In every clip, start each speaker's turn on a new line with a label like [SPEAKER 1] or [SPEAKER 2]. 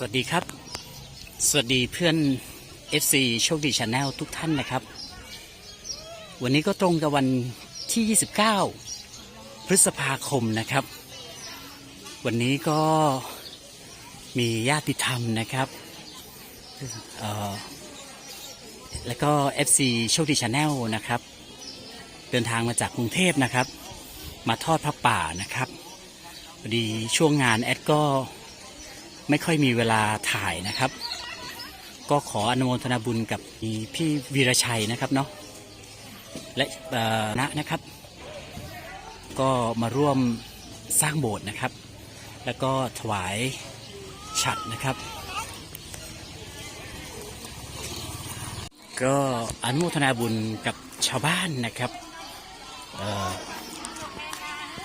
[SPEAKER 1] สวัสดีครับ สวัสดีเพื่อน FC โชคดีชาแนลทุกท่านนะครับ วันนี้ก็ตรงกับวันที่ 29 พฤษภาคมนะครับ วันนี้ก็มีญาติธรรมนะครับแล้วก็ FC โชคดีชาแนลนะครับ เดินทางมาจากกรุงเทพนะครับ มาทอดพระป่านะครับพอดีช่วงงานแอดก็ ไม่ค่อยมีเวลาถ่ายนะครับ ก็ขออนุโมทนาบุญกับพี่วีรชัยนะครับเนาะและณนะครับ ก็มาร่วมสร้างโบสถ์นะครับ แล้วก็ถวายฉัดนะครับ ก็อนุโมทนาบุญกับชาวบ้านนะครับ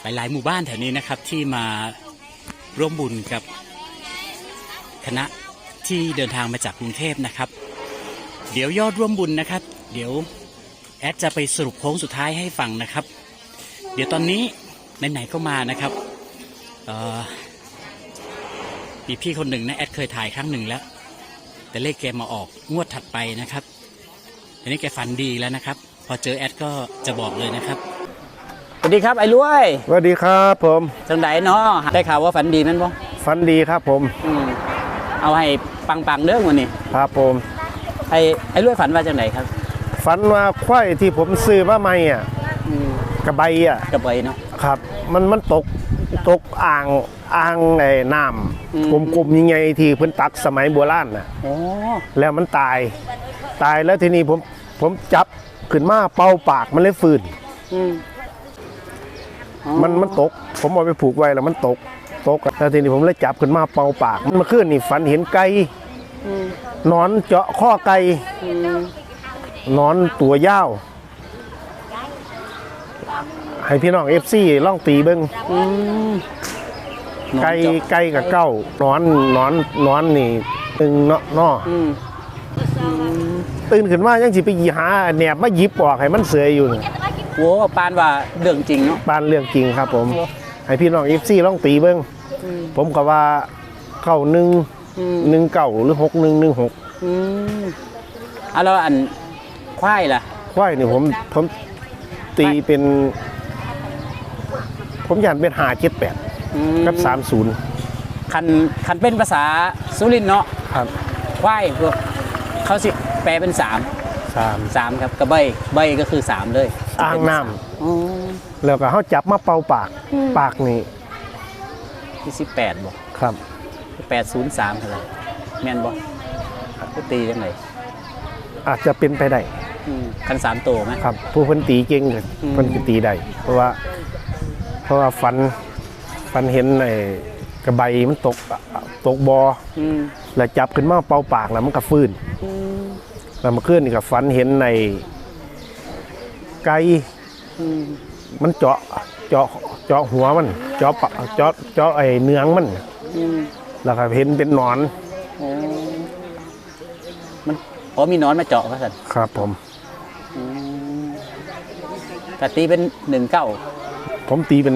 [SPEAKER 1] หลายๆหมู่บ้านแถวนี้นะครับที่มาร่วมบุญกับ คณะที่เดินทางมาจากกรุงเทพนะครับ เดี๋ยวยอดร่วมบุญนะครับ เดี๋ยวแอดจะไปสรุปโค้งสุดท้ายให้ฟังนะครับ เดี๋ยวตอนนี้ไหนๆก็มานะครับเอ่อมีพี่คนหนึ่งนะแอดเคยถ่ายครั้งหนึ่งแล้ว แต่เลขแกมาออกงวดถัดไปนะครับอันนี้แกฝันดีแล้วนะครับ พอเจอแอดก็จะบอกเลยนะครับสวัสดีครับไอ้รวย
[SPEAKER 2] สวัสดีครับผม
[SPEAKER 1] จังไดเนาะได้ข่าวว่าฝันดีแมั้นบ่
[SPEAKER 2] ฟันดีครับผม
[SPEAKER 1] อืม เอาให้ปังๆเด้อวันนี้
[SPEAKER 2] ครับผม
[SPEAKER 1] ไอ้ไอ้รวยฝันว่าจังไหนครับ
[SPEAKER 2] ฝันว่าควายที่ผมซื้อมาใหม่อะกระใบอะ
[SPEAKER 1] กระเบยเนาะ
[SPEAKER 2] ครับ มันมันตกตกอ่างอ่างไอ้น้
[SPEAKER 1] อืมำ
[SPEAKER 2] กลมๆยังไงที่เพิ่นตักสมัยโบราณน่ะ
[SPEAKER 1] โอ้
[SPEAKER 2] แล้วมันตาย ตายแล้วทีนี้ผมผมจับขึ้นมาเป่าปากมันเลยฟื้น
[SPEAKER 1] อืมอ๋อ
[SPEAKER 2] มันมันตก ผมเอาไปผูกไว้แล้วมันตก ตกแล้วทีนี้ผมเลยจับขึ้นมาเป่าปากมันเมื่อคืนนี่ฝันเห็นไก่
[SPEAKER 1] อืม
[SPEAKER 2] หนอนเจาะข้อไก่
[SPEAKER 1] อืม
[SPEAKER 2] หนอนตัวยาว ให้พี่น้องเอฟซีล่องตีเบิ้ง
[SPEAKER 1] อืม
[SPEAKER 2] ไก่
[SPEAKER 1] นอนเจาะ
[SPEAKER 2] ไก่กับเก้าหนอนหนอนหนอนนี่ตึงเนาะเนาะ
[SPEAKER 1] อืม
[SPEAKER 2] ตื่นขึ้นมายังสิไปหยีหาแหนบมาหยิบออกให้มันเสืออยู่นี่
[SPEAKER 1] โว้ปานว่าเรื่องจริงเนาะ
[SPEAKER 2] บ้านเรื่องจริงครับผม
[SPEAKER 1] โอ้
[SPEAKER 2] ให้พี่น้องเอฟซีล่องตีเบิ้ง
[SPEAKER 1] อืม
[SPEAKER 2] ผมก็ว่าเก้าหนึ่ง
[SPEAKER 1] อืม
[SPEAKER 2] หนึ่งเก้าหรือหกหนึ่งหนึ่งหก
[SPEAKER 1] อืมอะแล้วอันควายล่ะ
[SPEAKER 2] ควายนี่ผมผมตีเป็น ผมยันเป็นหาเจ็ดแปด
[SPEAKER 1] อื
[SPEAKER 2] กับสามศูนย์
[SPEAKER 1] คันคันเป็นภาษาสุรินทร์เนาะ
[SPEAKER 2] ครับ
[SPEAKER 1] ควายพวกเขาสิแปลเป็นสาม
[SPEAKER 2] สาม
[SPEAKER 1] สามครับกระเบยใบก็คือสามเลย
[SPEAKER 2] อ่างน้ำ
[SPEAKER 1] อ๋อ
[SPEAKER 2] แล้วก็เขาจับมาเป่าปากปากนี่
[SPEAKER 1] ที่สิบแปดบ่
[SPEAKER 2] ครับ
[SPEAKER 1] แปดศูนย์สามเท่าไหร่แม่นบ่ก็ตีจังไง
[SPEAKER 2] อาจจะเป็นไปได้
[SPEAKER 1] คันสามโตไหม
[SPEAKER 2] ครับ ผู้เพิ่นตีเก่งก็
[SPEAKER 1] อืม
[SPEAKER 2] เพิ่นก็ตีได้เพราะว่า เพราะว่าฟันฟันเห็นไอ้กระใบมันตกตกบอ
[SPEAKER 1] อืม
[SPEAKER 2] แล้วจับขึ้นมาเป่าปากแล้วมันก็ฟื้น
[SPEAKER 1] อืม
[SPEAKER 2] แล้วเมื่อคืนนี่ก็ฟันเห็นในไก่
[SPEAKER 1] อืม
[SPEAKER 2] มันเจาะเจาะ เจาะหัวมัน เจาะปะเจาะเจาะไอ้เนื้องมัน
[SPEAKER 1] อืม
[SPEAKER 2] แล้วก็เห็นเป็นหนอน
[SPEAKER 1] โอ้มันอ๋อมีหนอนมาเจาะพระสัน
[SPEAKER 2] ครับผม
[SPEAKER 1] อืมแต่ตีเป็นหนึ่งเก้า
[SPEAKER 2] ผมตีเป็น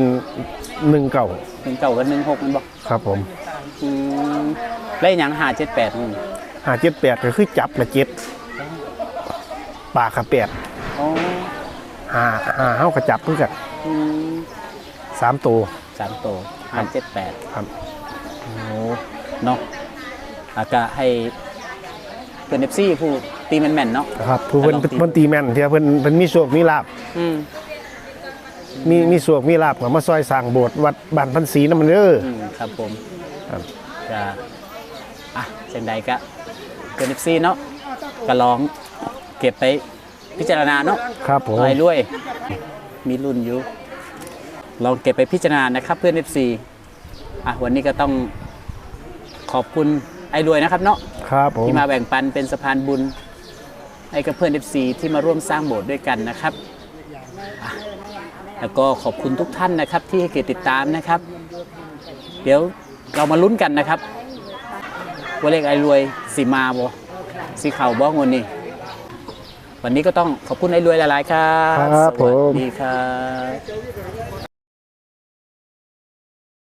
[SPEAKER 2] หนึ่งเก่า
[SPEAKER 1] หนึ่งเก้ากับหนึ่งหกมันบอก
[SPEAKER 2] ครับผม
[SPEAKER 1] อืมแล้วอย่างหาเจ็ดแปดมัน
[SPEAKER 2] หาเจ็ดแปดก็คือจับละเจ็ดปากกับแปด
[SPEAKER 1] อ๋อ
[SPEAKER 2] หาหาเฮากระจับเพื่อกัน
[SPEAKER 1] อืม
[SPEAKER 2] สามตัว
[SPEAKER 1] สามโตหาเจ็ดแปด
[SPEAKER 2] ครับ
[SPEAKER 1] โอ้เนาะอากะให้เพื่อนเอฟซีผู้ตีแม่นๆเนาะ
[SPEAKER 2] ครับผู้เพิ่น
[SPEAKER 1] ลองตี
[SPEAKER 2] เพิ่นตีแม่นที่เพิ่นเพิ่นมีโชคมีลาบ
[SPEAKER 1] อืม
[SPEAKER 2] มีมีโชคมีลาบก็มาซอยสร้างโบสถ์วัดบ้านพันศรีนำมันเด้อ
[SPEAKER 1] อืมครับผม
[SPEAKER 2] ครับ
[SPEAKER 1] จะอะเช่นใดก็เพื่อนเอฟซีเนาะก็ลองเก็บไปพิจารณาเนาะ
[SPEAKER 2] ครับผม
[SPEAKER 1] ลอยรวย มีรุ่นอยู่ ลองเก็บไปพิจารณานะครับเพื่อน FC อะวันนี้ก็ต้องขอบคุณไอ้รวยนะครับเนาะ
[SPEAKER 2] ครับผม
[SPEAKER 1] ที่มาแบ่งปันเป็นสะพานบุญให้กับเพื่อน FC ที่มาร่วมสร้างโบสถ์ด้วยกันนะครับอะแล้วก็ขอบคุณทุกท่านนะครับ ที่ให้เกียรติติดตามนะครับ เดี๋ยวเรามาลุ้นกันนะครับว่าเลขไอ้รวยสีมาบ่สีเข่าบ้องวันนี้ วันนี้ก็ต้องขอบคุณไอ้รวยหลายๆครับ
[SPEAKER 2] ครับ
[SPEAKER 1] สวัส
[SPEAKER 2] ผม
[SPEAKER 1] ดีครับ